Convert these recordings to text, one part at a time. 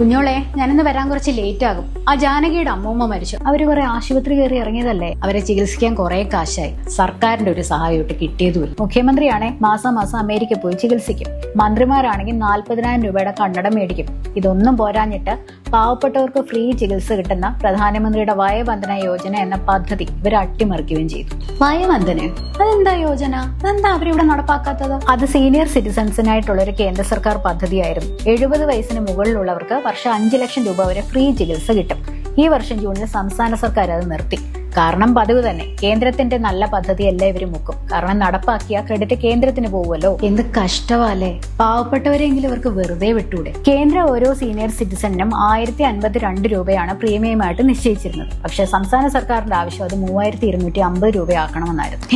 കുഞ്ഞോളെ ഞാനിന്ന് വരാൻ കുറച്ച് ലേറ്റ് ആകും. ആ ജാനകിയുടെ അമ്മൂമ്മ മരിച്ചു. അവർ കുറെ ആശുപത്രി കയറി ഇറങ്ങിയതല്ലേ? അവരെ ചികിത്സിക്കാൻ കുറെ കാശായി. സർക്കാരിന്റെ ഒരു സഹായമായിട്ട് കിട്ടിയതുമില്ല. മുഖ്യമന്ത്രിയാണെ മാസം മാസം അമേരിക്ക പോയി ചികിത്സിക്കും. മന്ത്രിമാരാണെങ്കിൽ നാൽപ്പതിനായിരം രൂപയുടെ കണ്ണട മേടിക്കും. ഇതൊന്നും പോരാഞ്ഞിട്ട് പാവപ്പെട്ടവർക്ക് ഫ്രീ ചികിത്സ കിട്ടുന്ന പ്രധാനമന്ത്രിയുടെ വയവന്ദന യോജന എന്ന പദ്ധതി ഇവർ അട്ടിമറിക്കുകയും ചെയ്തു. വയവന്ദന? അതെന്താ യോജന? അതെന്താ അവരിവിടെ നടപ്പാക്കാത്തത്? അത് സീനിയർ സിറ്റിസൺസിനായിട്ടുള്ള ഒരു കേന്ദ്ര സർക്കാർ പദ്ധതിയായിരുന്നു. എഴുപത് വയസ്സിന് മുകളിലുള്ളവർക്ക് വർഷം അഞ്ചു ലക്ഷം രൂപ വരെ ഫ്രീ ചികിത്സ കിട്ടും. ഈ വർഷം ജൂണിൽ സംസ്ഥാന സർക്കാർ അത് നിർത്തി. കാരണം പതിവ് തന്നെ. കേന്ദ്രത്തിന്റെ നല്ല പദ്ധതിയല്ല ഇവർ മുക്കും. കാരണം നടപ്പാക്കിയ ക്രെഡിറ്റ് കേന്ദ്രത്തിന് പോകുമല്ലോ എന്ത് കഷ്ടമല്ലേ പാവപ്പെട്ടവരെങ്കിലും ഇവർക്ക് വെറുതെ വിട്ടൂടെ. കേന്ദ്ര ഓരോ സീനിയർ സിറ്റിസണിനും ആയിരത്തി അൻപത്തി രണ്ട് രൂപയാണ് പ്രീമിയമായിട്ട് നിശ്ചയിച്ചിരുന്നത്. പക്ഷേ സംസ്ഥാന സർക്കാരിന്റെ ആവശ്യം അത് മൂവായിരത്തി ഇരുന്നൂറ്റി അമ്പത് രൂപയാക്കണമെന്നായിരുന്നു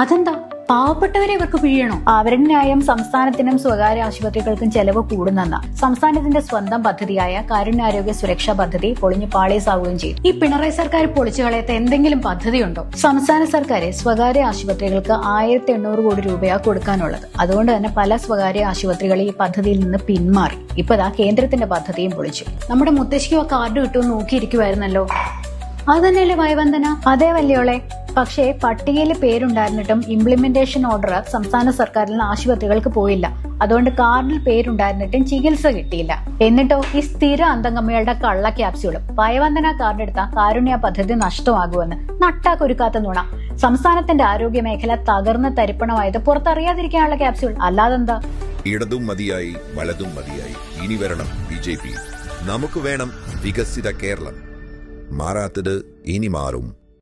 അതെന്താ? പാവപ്പെട്ടവരെ ഇവർക്ക് പിഴിയണോ? അവരുടെ ന്യായം സംസ്ഥാനത്തിനും സ്വകാര്യ ആശുപത്രികൾക്കും ചെലവ് കൂടുന്നെന്ന. സംസ്ഥാനത്തിന്റെ സ്വന്തം പദ്ധതിയായ കാരുണ്യാരോഗ്യ സുരക്ഷാ പദ്ധതി പൊളിഞ്ഞു പാളീസാവുകയും ചെയ്തു. ഈ പിണറായി സർക്കാർ പൊളിച്ചു കളയാത്ത എന്തെങ്കിലും പദ്ധതിയുണ്ടോ? സംസ്ഥാന സർക്കാർ സ്വകാര്യ ആശുപത്രികൾക്ക് ആയിരത്തി എണ്ണൂറ് കോടി രൂപയാ കൊടുക്കാനുള്ളത്. അതുകൊണ്ട് തന്നെ പല സ്വകാര്യ ആശുപത്രികൾ ഈ പദ്ധതിയിൽ നിന്ന് പിന്മാറി. ഇപ്പതാ കേന്ദ്രത്തിന്റെ പദ്ധതിയും പൊളിച്ചു. നമ്മുടെ മുത്തശ്ശിക്കും ആ കാർഡ് കിട്ടുമെന്ന് നോക്കിയിരിക്കുവായിരുന്നല്ലോ. അത് തന്നെയല്ലേ ഭയവന്ദന അതേ വല്യോളെ. പക്ഷേ പട്ടികയിൽ പേരുണ്ടായിരുന്നിട്ടും ഇംപ്ലിമെന്റേഷൻ ഓർഡർ സംസ്ഥാന സർക്കാരിൽ നിന്ന് ആശുപത്രികൾക്ക് പോയില്ല. അതുകൊണ്ട് കാർഡിൽ പേരുണ്ടായിരുന്നിട്ടും ചികിത്സ കിട്ടിയില്ല. എന്നിട്ടോ ഈ സ്ഥിര അന്തംഗമ്മയുടെ കള്ള ക്യാപ്സ്യൂളും ഭയവന്ദന കാർഡ് കാരുണ്യ പദ്ധതി നഷ്ടമാകുമെന്ന് നട്ടാക്കൊരുക്കാത്ത നുണ. സംസ്ഥാനത്തിന്റെ ആരോഗ്യ മേഖല തകർന്ന് തരിപ്പണമായത് പുറത്തറിയാതിരിക്കാനുള്ള ക്യാപ്സ്യൂൾ അല്ലാതെന്താ? ഇടതും മതിയായി വലതും മതിയായി. ഇനി വരണം ബി ജെ പി. നമുക്ക് വേണം വികസിത കേരളം. മാറാത്തത് ഇനി മാറും.